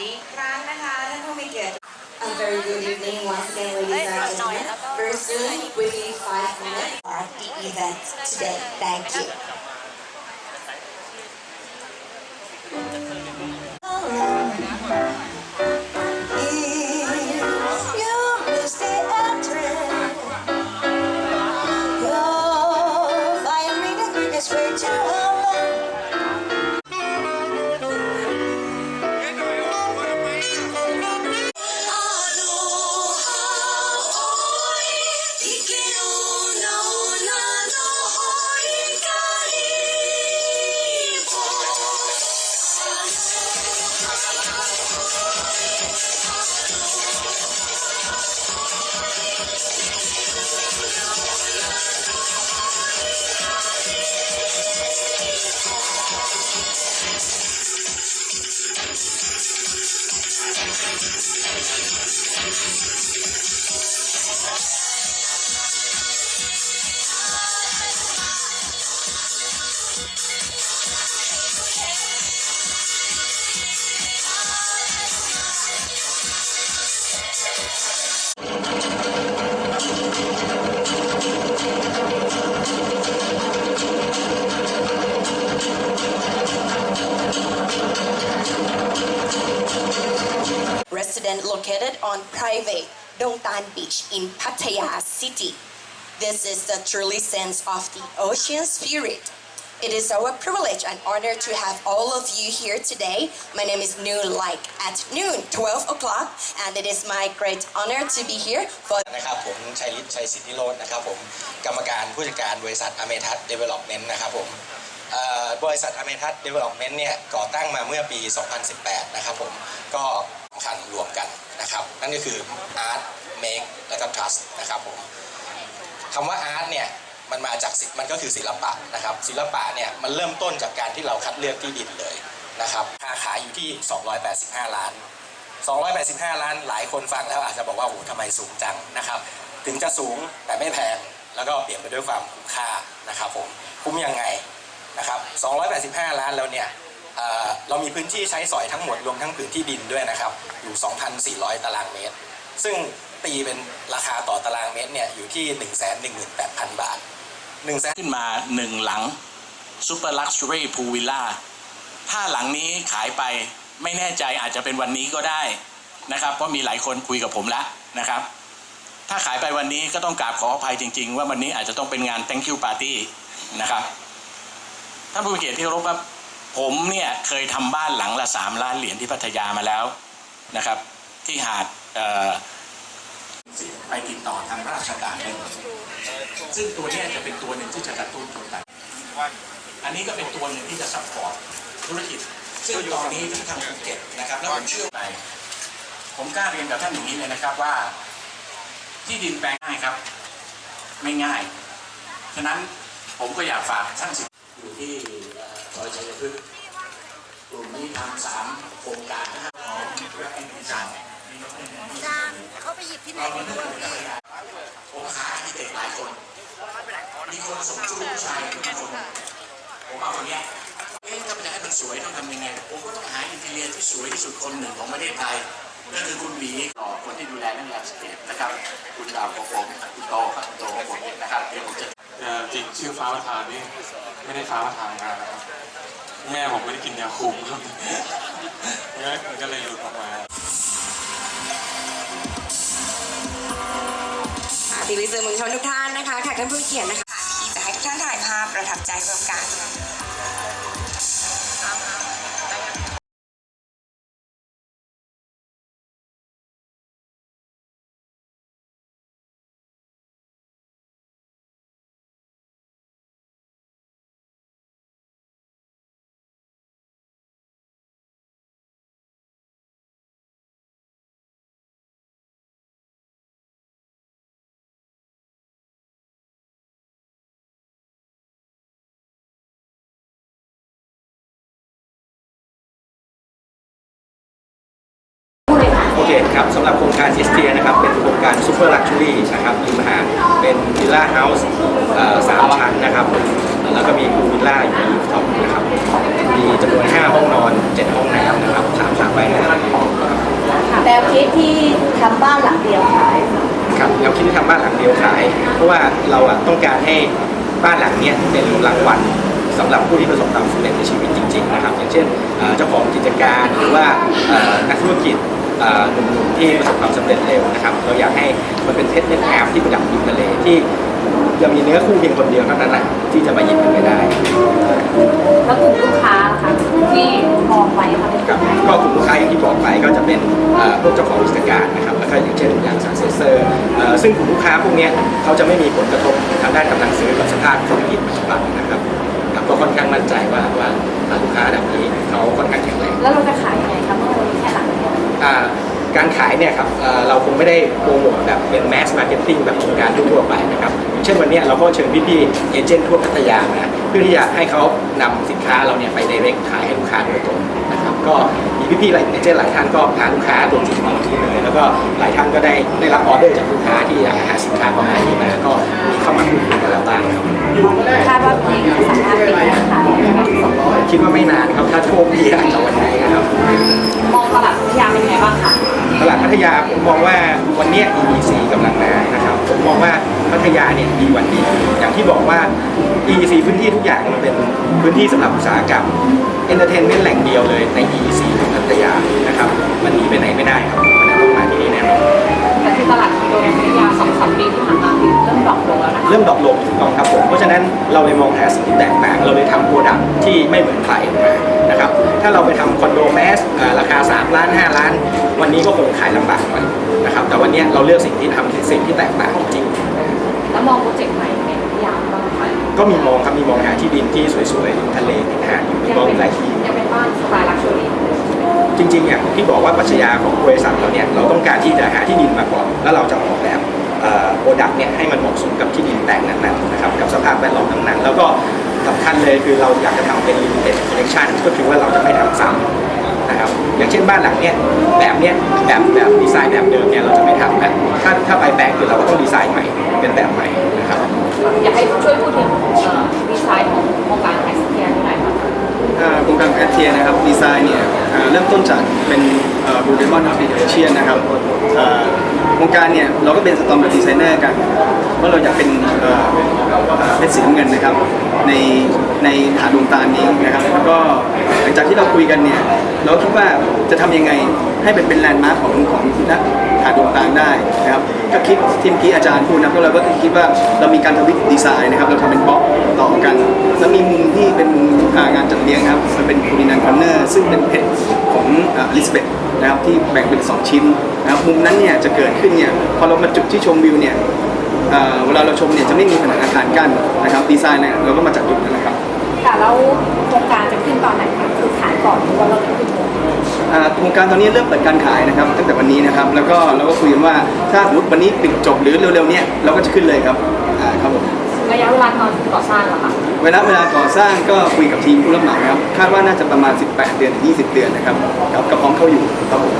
ดีอีกครั้งนะคะท่านผู้มีเกียรติ A very good evening once again, ladies and gentlemen. Very soon, within five minutes, are the event today. Thank you. You よいしょ。resident located on private Dongtan Beach in Pattaya City. This is the truly sense of the ocean spirit. It is our privilege and honor to have all of you here today. My name is Noon Like at noon, 12 o'clock, and it is my great honor to be here for นะครับผมชัยฤทธิ์ชัยสิทธิโรจน์นะครับผมกรรมการผู้จัดการบริษัทอเมทัศน์เดเวล็อปเมนต์นะครับผมเอ่อ บริษัทอเมทัศน์เดเวล็อปเมนต์เนี่ยก่อตั้งมาเมื่อปี 2018 นะครับผม ก็สำคัญรวมกันนะครับ นั่นก็คือ Art Make และก็ Trust นะครับผมคำว่า Art เนี่ยมันมาจากศิลมันก็คือศิลปะนะครับ ศิลปะเนี่ยมันเริ่มต้นจากการที่เราคัดเลือกที่ดินเลยนะครับราคาขายอยู่ที่ 285 ล้าน 285 ล้านหลายคนฟังแล้วอาจจะบอกว่าโอ้โหทำไมสูงจังนะครับ ถึงจะสูงแต่ไม่แพงแล้วก็เปลี่ยนไปด้วยความคุ้มค่านะครับผมคุ้มยังไง นะครับ285 ล้านแล้วเนี่ยเเรามีพื้นที่ใช้สอยทั้งหมดรวมทั้งพื้นที่ดินด้วยนะครับ อยู่ 2,400 ตารางเมตร ซึ่งตีเป็นราคาต่อตารางเมตรเนี่ยอยู่ที่ 118,000 บาท1 0 0 0ขึ้นมาหนึ่งหลังซูเปอร์ลักชัวรี่พูลวิลล่าถ้าหลังนี้ขายไปไม่แน่ใจอาจจะเป็นวันนี้ก็ได้นะครับ เพราะมีหลายคนคุยกับผมแล้วนะครับ ถ้าขายไปวันนี้ก็ต้องกราบขออภัยจริง ๆ ว่าวันนี้อาจจะต้องเป็นงาน thank you party นะครับ ท่านผู้มีเกียรติที่เคารพครับผมเนี่ยเคยทำบ้านหลังละสามล้านเหรียญที่พัทยามาแล้วนะครับ ที่หาดไปติดต่อทางราชการได้ซึ่งตัวนี้จะเป็นตัวหนึ่งที่จะกระตุ้นตัวต่างอันนี้ก็เป็นตัวหนึ่งที่จะซัพพอร์ตธุรกิจ ซึ่งตอนนี้ที่ทางภูเก็ตนะครับแล้วผมเชื่อไปผมกล้าเรียนกับท่านอย่างนี้เลยนะครับว่า ที่ดินแปลงง่ายครับ ไม่ง่าย ฉะนั้นผมก็อยากฝากท่านสิ ที่ซอยชัยพฤกษ์กลุ่มนี้ทำสามโครงการนะครับของรัฐอินทรีย์จันจานเขาไปหยิบที่ไหนไม่รู้พี่ผมหาอาร์คิเต็กหลายคน มีคนส่งชื่อผู้ชายทุกคนผมเอาคนเนี้ยเอ๊ะถ้าจะให้มันสวยต้องทำยังไง ผมก็ต้องหาอินเทเรียที่สวยที่สุดคนหนึ่งของประเทศไทยนั่นคือคุณหมีต่อคนที่ดูแลเรื่องแลนด์สเคปนะครับ คุณดาวของผมคุณโตครับคุณโตของผมนะครับเดี๋ยวผมจะ จริงชื่อฟ้าประธานนี่ไม่ได้ฟ้าประธานมานะครับ แม่ผมไม่ได้กินยาคุมครับงั้นก็เลยหลุดออกมาติวิสื่อมวลชนทุกท่านนะคะค่ะท่านผู้เขียนนะคะที่จะให้ทุกท่านถ่ายภาพประทับใจร่วมกัน โอเคครับสำหรับโครงการซิสเตียนะครับเป็นโครงการซูเปอร์ลักชัวรี่นะครับริมหาดเป็นวิลล่าเฮาส์สามชั้นนะครับ แล้วก็มีพูลวิลล่าอยู่ในรูฟท็อปนะครับ มีจำนวน 5 ห้องนอน 7 ห้องน้ำนะครับสามสระว่ายน้ำนวคิดที่ทำบ้านหลังเดียวขายครับเราคิดที่ทำบ้านหลังเดียวขาย เพราะว่าเราอะต้องการให้บ้านหลังเนี้ยเป็นรางวัลสำหรับผู้ที่ประสบความสำเร็จในชีวิตจริงๆนะครับ อย่างเช่นเอ่อเจ้าของกิจการหรือว่าเอ่อนักธุรกิจเอ่อ หนุ่มๆที่ประสบความสำเร็จเร็วนะครับเราอยากให้มันเป็นเพชรเม็ดงามที่ประดับริมทะเลที่จะมีเนื้อคู่เพียงคนเดียวเท่านั้นแหละที่จะมาหยิบมันไปได้ แล้วกลุ่มลูกค้าล่ะคะที่มองไว้ค่ะเป็นครับก็กลุ่มลูกค้าอย่างที่บอกไปก็จะเป็นเอ่อพวกเจ้าของกิจการนะครับแล้วก็อย่างเช่นอย่างซักเซสเซอร์ซึ่งกลุ่มลูกค้าพวกเนี้ยเขาจะไม่มีผลกระทบทางด้านกำลังซื้อกับสภาพเศรษฐกิจปัจจุบันนะครับครับก็ค่อนข้างมั่นใจว่าว่าลูกค้าระดับนี้เขาค่อนข้างแข็งแรงแล้วเราจะขายยังไงคะเมื่อ การขายเนี่ยครับเราคงไม่ได้โปรโมทแบบเป็นแมสมาร์เก็ตติ้งแบบโครงการทั่วไปนะครับเช่นวันนี้เราก็เชิญพี่ๆเอเจนต์ทั่วพัทยามาเพื่อที่จะให้เขานำสินค้าเราเนี่ยไปเดเรกขายให้ลูกค้าโดยตรงนะครับก็มีพี่ๆหลายเอเจนต์หลายท่านก็พาลูกค้าตัวจริงมาที่เลยแล้วก็หลายท่านก็ได้ได้รับออเดอร์จากลูกค้าที่อยากหาสินค้าประมาณนี้มาก็มีเข้ามาคุยกันแล้วบ้างครับคาดว่าเพลงจะสามารถปิด คิดว่าไม่นานครับ ถ้าโชคดีอาจจะวันนี้นะครับ มองตลาดพัทยาเป็นไงบ้างคะตลาดพัทยาผมมองว่าวันเนี้ย EEC กำลังมานะครับ ผมมองว่าพัทยาเนี่ยดีวันดีอย่างที่บอกว่า EEC พื้นที่ทุกอย่างมันเป็นพื้นที่สำหรับอุตสาหกรรมเอนเตอร์เทนเมนต์แหล่งเดียวเลยใน EEC ของพัทยานะครับ มันหนีไปไหนไม่ได้ครับมันต้องมาที่นี่แน่นอนแต่ที่ตลาดคอนโดในพัทยาสองสามปีที่ผ่านมาคือเริ่ม ดรอปลงแล้วนะคะเริ่มดรอปลงถูกต้องครับผมเพราะฉะนั้นเราเลยมองหาสิ่งที่แตกต่าง เราเลยทำโปรดักที่ไม่เหมือนใครออกมานะครับถ้าเราไปทำคอนโดแมสเอ่อราคา 3 ล้าน 5 ล้าน วันนี้ก็คงขายลำบากหน่อยนะครับแต่วันเนี้ยเราเลือกสิ่งที่ทำสิ่งที่แตกต่างจริงๆแล้วมองโปรเจกต์ใหม่ในพัทยาบ้างไหมก็มีมองครับมีมองหาที่ดินที่สวยๆริมทะเลติดหาดอยู่มียังมองเป็นหลายที่ ยังเป็นบ้านสไตล์ลักชัวรี่จริงๆเนี่ยที่บอกว่าปรัชญาของบริษัทเราเนี่ยเราต้องการที่จะหาที่ดินมาก่อน แล้วเราจะออกแบบ โปรดักต์เนี่ยให้มันเหมาะสมกับที่ดินแปลงนั้นๆนะครับกับสภาพแวดล้อมนั้น ๆ แล้วก็สำคัญเลยคือเราอยากจะทำเป็น limited collection ก็คือว่าเราจะไม่ทำซ้ำนะครับอย่างเช่นบ้านหลังเนี่ยแบบเนี้ยแบบแบบดีไซน์แบบเดิมเนี่ยเราจะไม่ทำนะถ้าถ้าไปแปลงคือเราก็ต้องดีไซน์ใหม่เป็นแบบใหม่นะครับอยากให้ช่วยพูดถึงเอ่อดีไซน์ของโครงการไอซ์เทียหน่อยค่ะอ่าโครงการแอดเทียนะครับดีไซน์เนี่ยอ่าเริ่มต้นจากเป็น บูเดมอนออฟเดเชียนนะครับวงการเนี่ยเราก็เป็นสตอมดีไซเนอร์กันว่าเราอยากเป็นเป็นสีน้ำเงินนะครับ ในในฐานดวงตานี้นะครับแล้วก็หลังจากที่เราคุยกันเนี่ยเราคิดว่าจะทำยังไงให้เป็นเป็นแลนด์มาร์คของของนักหาดดวงตาได้นะครับก็คิดทีมกี้อาจารย์พูดนะก็เราก็คิดว่าเรามีการทวิตดีไซน์นะครับเราทำเป็นบล็อกต่อกัน แล้วมีมุมที่เป็นมุมงานจัดเลี้ยงครับมันเป็นคูลินันคอนเนอร์ซึ่งเป็นเพจของอลิสเบตนะครับที่แบ่งเป็น 2 ชิ้นนะครับมุมนั้นเนี่ยจะเกิดขึ้นเนี่ยพอเรามาจุดที่ชมวิวเนี่ยเวลาเราชมเนี่ยจะไม่มีผนังอาคารกั้นนะครับดีไซน์เนี่ยเราก็มาจากจุดนั้นนะครับค่ะแล้วโครงการจะขึ้นตอนไหนคะคือขายก่อนหรือว่าเรา อนอ่าโครงการตอนนี้เริ่มเปิดการขายนะครับ ตั้งแต่วันนี้นะครับ แล้วก็เราก็คุยกันว่าถ้าสมมติวันนี้ปิดจบหรือเร็วๆเนี่ยเราก็จะขึ้นเลยครับอ่าครับผมระยะเวลาตอนก่อสร้างเหรอคะเวลาเวลาก่อสร้างก็คุยกับทีมผู้รับเหมาครับคาดว่าน่าจะประมาณ 18 เดือนถึง20 เดือนนะครับครับก็พร้อมเข้าอยู่ครับผม